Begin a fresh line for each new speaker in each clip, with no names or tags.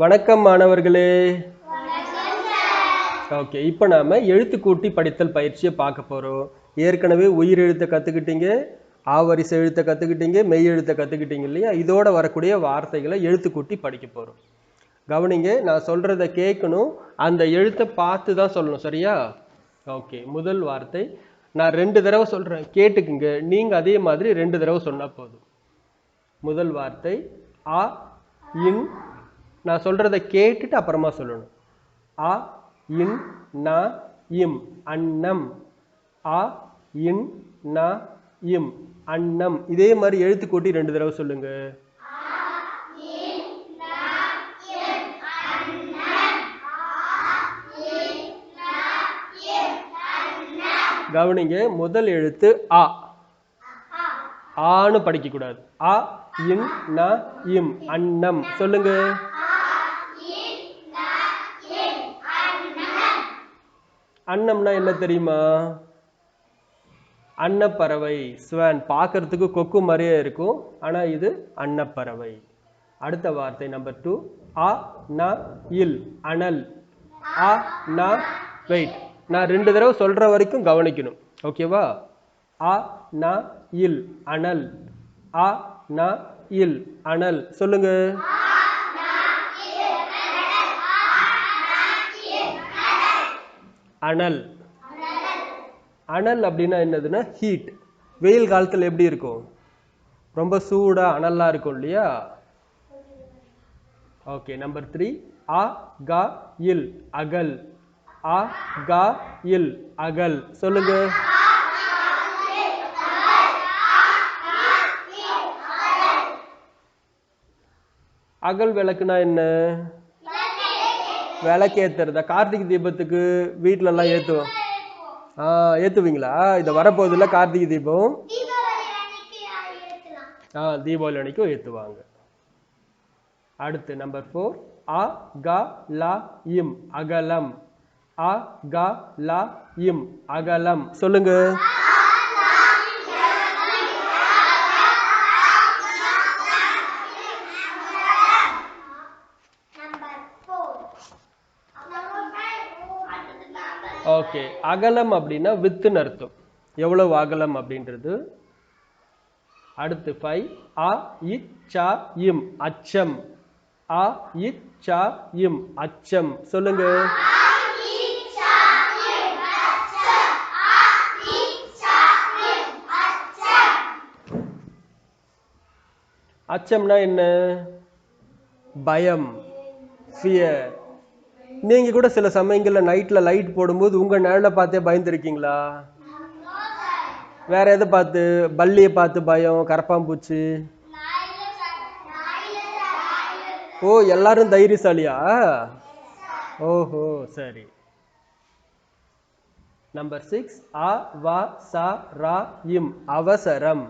வணக்கம் மாணவர்களே. ஓகே இப்போ நாம எழுத்து கூட்டி படித்தல் பயிற்சியை பார்க்க போறோம். ஏற்கனவே உயிர் எழுத்தை கத்துக்கிட்டீங்க ஆவரிசை எழுத்தை கத்துக்கிட்டீங்க மெய் எழுத்தை கத்துக்கிட்டீங்க இல்லையா? இதோட வரக்கூடிய வார்த்தைகளை எழுத்து கூட்டி படிக்க போறோம். கவனிங்க நான் சொல்றத கேட்கணும். அந்த எழுத்தை பார்த்து தான் சொல்லணும் சரியா? ஓகே முதல் வார்த்தை. நான் ரெண்டு தடவை சொல்றேன் கேட்டுக்குங்க. நீங்க அதே மாதிரி ரெண்டு தடவை சொன்னா போதும். முதல் வார்த்தை ஆ இன் நான் சொல்கிறத கேட்டுட்டு அப்புறமா சொல்லணும். ஆ இன் நா இம் அன்னம். ஆ இன் நா இம் அன்னம். இதே மாதிரி எழுத்து கூட்டி ரெண்டு தடவை சொல்லுங்க. கவனிங்க முதல் எழுத்து ஆ ஆன்னு படிக்க கூடாது ஆ இன் ந இம் அன்னம். சொல்லுங்க. அன்னம்னா என்ன தெரியுமா? அன்னப்பறவை. ஸ்வேன் பார்க்கறதுக்கு கொக்கு மாதிரியே இருக்கும். ஆனால் இது அன்னப்பறவை. அடுத்த வார்த்தை நம்பர் டூ ஆ ந இல் அனல். ஆ ந வெயிட். நான் ரெண்டு தடவை சொல்ற வரைக்கும் கவனிக்கணும். ஓகேவா அ ந இல் அனல். அ ந இல் அனல். சொல்லுங்க. அனல். அனல். அப்படின்னா என்னதுன்னா ஹீட் வெயில் காலத்தில் எப்படி இருக்கும்? ரொம்ப சூடா அனலா இருக்கும் இல்லையா? ஓகே நம்பர் த்ரீ ஆ கா இல் அகல். ஆ கா இல் அகல். சொல்லுங்க. அகல் விளக்குனா என்ன? விளக்கேத்துறதா. கார்த்திகை தீபத்துக்கு வீட்ல எல்லாம் ஏத்துவோம் ஆ ஏத்துவீங்களா? இத வரப்போகுதுல்ல கார்த்திகை தீபம். ஆ தீபாவளி அன்னைக்கும் ஏத்துவாங்க. அடுத்து நம்பர் ஃபோர் அ க ல இம் அகலம். அ க ல இம் அகலம். சொல்லுங்க. ஓகே அகலம் அப்படின்னா வித்துன்னு அர்த்தம். எவ்வளவு அகலம் அப்படின்றது? அடுத்து ஃபைவ் அ இ சா இம். அச்சம். அ இ சா இம். அச்சம். சொல்லுங்க. அச்சம்னா என்ன? பயம். ஃபியர் நீங்கள் கூட சில சமயங்களில் நைட்டில் லைட் போடும்போது உங்கள் நிழலை பார்த்தே பயந்துருக்கீங்களா? வேற எதை பார்த்து? பல்லியை பார்த்து பயம் கரப்பாம்பூச்சி ஓ எல்லாரும் தைரியசாலியா? ஓஹோ சரி. நம்பர் சிக்ஸ் அ வ ச ரா இம். அவசரம்.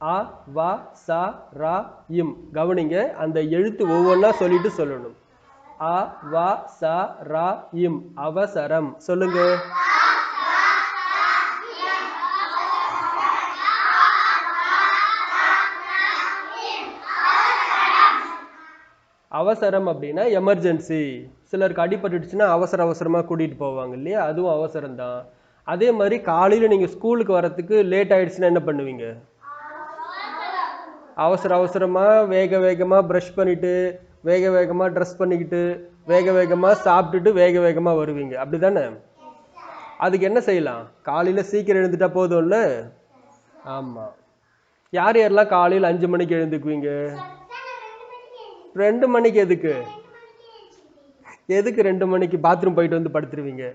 அ வ ச ரா இம். கவனிங்க அந்த எழுத்து ஒவ்வொன்றா சொல்லிட்டு சொல்லணும். அ வ ச ரா இம் அவசரம். சொல்லுங்க. அவசரம் அப்படின்னா எமர்ஜென்சி சிலருக்கு அடிபட்டுடுச்சுன்னா அவசர அவசரமாக கூட்டிகிட்டு போவாங்க இல்லையா? அதுவும் அவசரம் தான் அதே மாதிரி காலையில் நீங்கள் ஸ்கூலுக்கு வரத்துக்கு லேட் ஆகிடுச்சுன்னா என்ன பண்ணுவீங்க? அவசர அவசரமாக வேக வேகமாக ப்ரஷ் பண்ணிவிட்டு வேக வேகமாக ட்ரெஸ் பண்ணிக்கிட்டு வேக வேகமாக சாப்பிட்டுட்டு வேக வேகமாக வருவீங்க. அப்படி தானே அதுக்கு என்ன செய்யலாம்? காலையில் சீக்கிரம் எழுந்துட்டா போதும்ல? ஆமாம் யார் யாரெல்லாம் காலையில் அஞ்சு மணிக்கு எழுந்துக்குவீங்க? ரெண்டு மணிக்கு எதுக்கு? எதுக்கு ரெண்டு மணிக்கு பாத்ரூம் போயிட்டு வந்து படுத்துருவீங்க?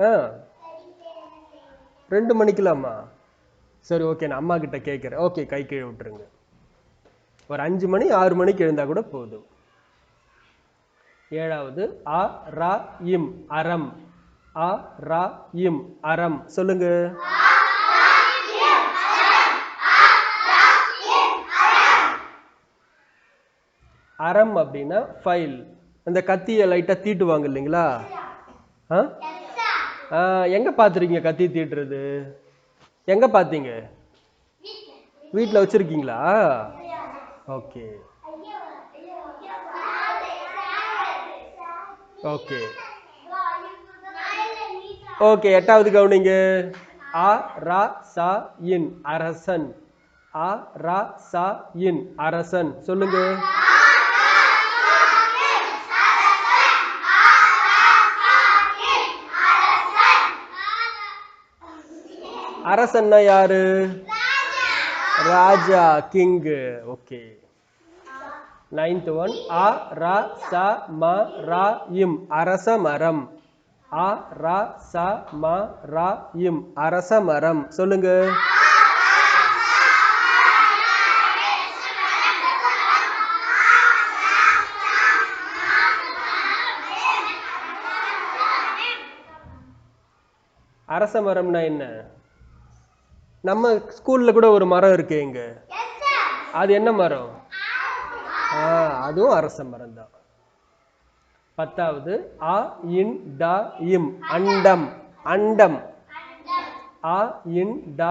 ஆ. ரெண்டு மணிக்கலாமா? சரி ஓகே நான் அம்மா கிட்ட கேட்குறேன். ஓகே கை கீழே விட்டுருங்க. ஒரு அஞ்சு மணி ஆறு மணிக்கு எழுந்தால் கூட போதும். ஏழாவது அ ரா இம் அறம். அ ரா இம் அறம். சொல்லுங்க. அறம் அப்படின்னா ஃபைல் அந்த கத்தியை லைட்டாக தீட்டுவாங்க இல்லைங்களா? ஆ? எங்கே பார்த்துருக்கீங்க கத்தி தீட்டுறது? எங்கே பார்த்தீங்க வீட்டில் வச்சுருக்கீங்களா? ஓகே. ஓகே ஓகே எட்டாவது கவுனிங்க. அ ரா சா இன் அரசன். அ ரா சா இன் அரசன். சொல்லுங்க. அரசன்னா யாரு? ராஜா கிங்கு. ஓகே நைன்த் ஒன் ஆ ரா ச ம ரா இம் அரச மரம் ஆ ரா ச ம ரா இம் அரச மரம் சொல்லுங்க. அரச மரம்னா என்ன? நம்ம ஸ்கூல்ல கூட ஒரு மரம் இருக்கு இங்க. அது என்ன மரம்? அதுவும் அரச மரம் தான் பத்தாவது அ இன் ட இம். அண்டம் அண்டம். அ இன் ட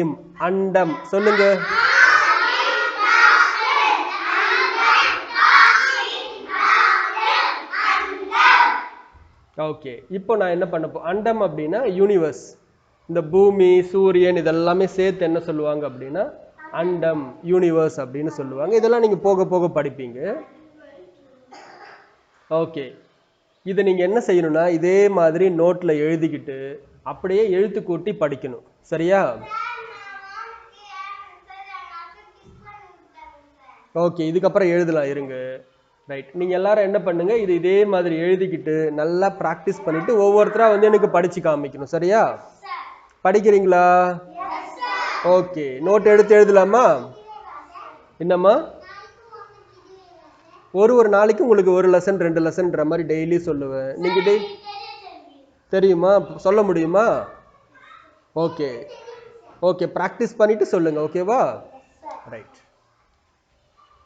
இம். அண்டம். சொல்லுங்க. ஓகே இப்போ நான் என்ன பண்ண போ அண்டம் அப்படின்னா யூனிவர்ஸ் இந்த பூமி சூரியன் இதெல்லாமே சேர்த்து என்ன சொல்லுவாங்க அப்படின்னா அண்டம் யூனிவர்ஸ் அப்படின்னு சொல்லுவாங்க. இதெல்லாம் நீங்க போக போக படிப்பீங்க. ஓகே. இதை நீங்க என்ன செய்யணும்னா இதே மாதிரி நோட்ல எழுதிக்கிட்டு அப்படியே எழுத்து கூட்டி படிக்கணும். சரியா? ஓகே இதுக்கப்புறம் எழுதலாம் இருங்க. ரைட் நீங்க எல்லாரும் என்ன பண்ணுங்க இது இதே மாதிரி எழுதிக்கிட்டு நல்லா ப்ராக்டிஸ் பண்ணிட்டு ஒவ்வொருத்தரா வந்து எனக்கு படிச்சு காமிக்கணும். சரியா? படிக்கிறீங்களா? ஓகே நோட் எடுத்து எழுதலாமா? என்னம்மா? ஒரு ஒரு நாளைக்கு உங்களுக்கு ஒரு லெசன் ரெண்டு லெசன்ற மாதிரி டெய்லி சொல்லுவேன். நீங்கள் டெய் தெரியுமா? சொல்ல முடியுமா? ஓகே. ஓகே ப்ராக்டிஸ் பண்ணிவிட்டு சொல்லுங்கள் ஓகேவா ரைட்